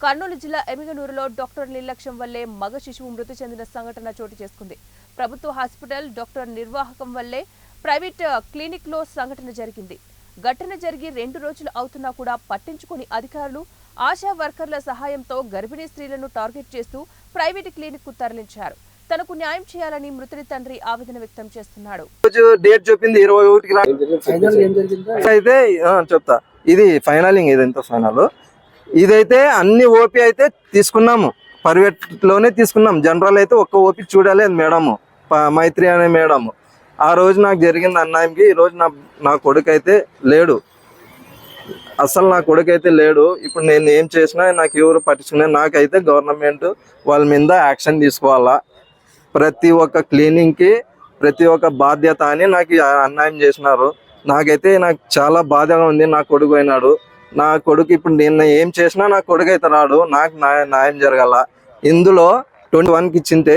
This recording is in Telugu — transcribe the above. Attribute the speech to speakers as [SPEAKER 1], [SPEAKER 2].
[SPEAKER 1] కర్నూలు జిల్లా ఎమిగనూరులో డాక్టర్ నిర్లక్ష్యం వల్లే మగ శిశువు మృతి చెందిన సంఘటన చోటు చేసుకుంది. ప్రభుత్వ హాస్పిటల్ డాక్టర్ నిర్వాహకం వల్లే ప్రైవేట్ క్లినిక్లో సంఘటన జరిగింది. ఘటన జరిగి రెండు రోజులు అవుతున్నా కూడా పట్టించుకుని అధికారులు ఆశా వర్కర్ల సహాయంతో గర్భిణీ స్త్రీలను టార్గెట్ చేస్తూ ప్రైవేట్ క్లినిక్కు తరలించారు. తనకు న్యాయం చేయాలని మృతుడి తండ్రి ఆవేదన వ్యక్తం చేస్తున్నాడు.
[SPEAKER 2] రోజు డేట్ చెప్పింది ఇరవై ఒకటికి అయితే ఆ, చెప్తా. ఇది ఫైనలింగ్ ఇది ఎంత ఫైనల్? ఇదైతే అన్ని ఓపీ అయితే తీసుకున్నాము. పరివేట్లోనే తీసుకున్నాం. జనరల్ అయితే ఒక్క ఓపీ చూడలేదు మేడము ప- మైత్రి అనే మేడము ఆ రోజు నాకు జరిగింది అన్యాయంకి ఈ రోజు నా నా కొడుకైతే లేడు. అసలు నా కొడుకు అయితే లేడు. ఇప్పుడు నేను ఏం చేసినా నాకు ఎవరు పట్టించుకునే నాకైతే గవర్నమెంట్ వాళ్ళ మీద యాక్షన్ తీసుకోవాలా? ప్రతి ఒక్క క్లీనింగ్కి ప్రతి ఒక్క బాధ్యత అని నాకు అన్యాయం చేసినారు. నాకైతే నాకు చాలా బాధగా ఉంది. నా కొడుకు అయినాడు. నా కొడుకు ఇప్పుడు నేను ఏం చేసినా నా కొడుకు అయితే రాడు. నాకు న్యాయం న్యాయం జరగాల. ఇందులో ట్వంటీ వన్కి ఇచ్చింటే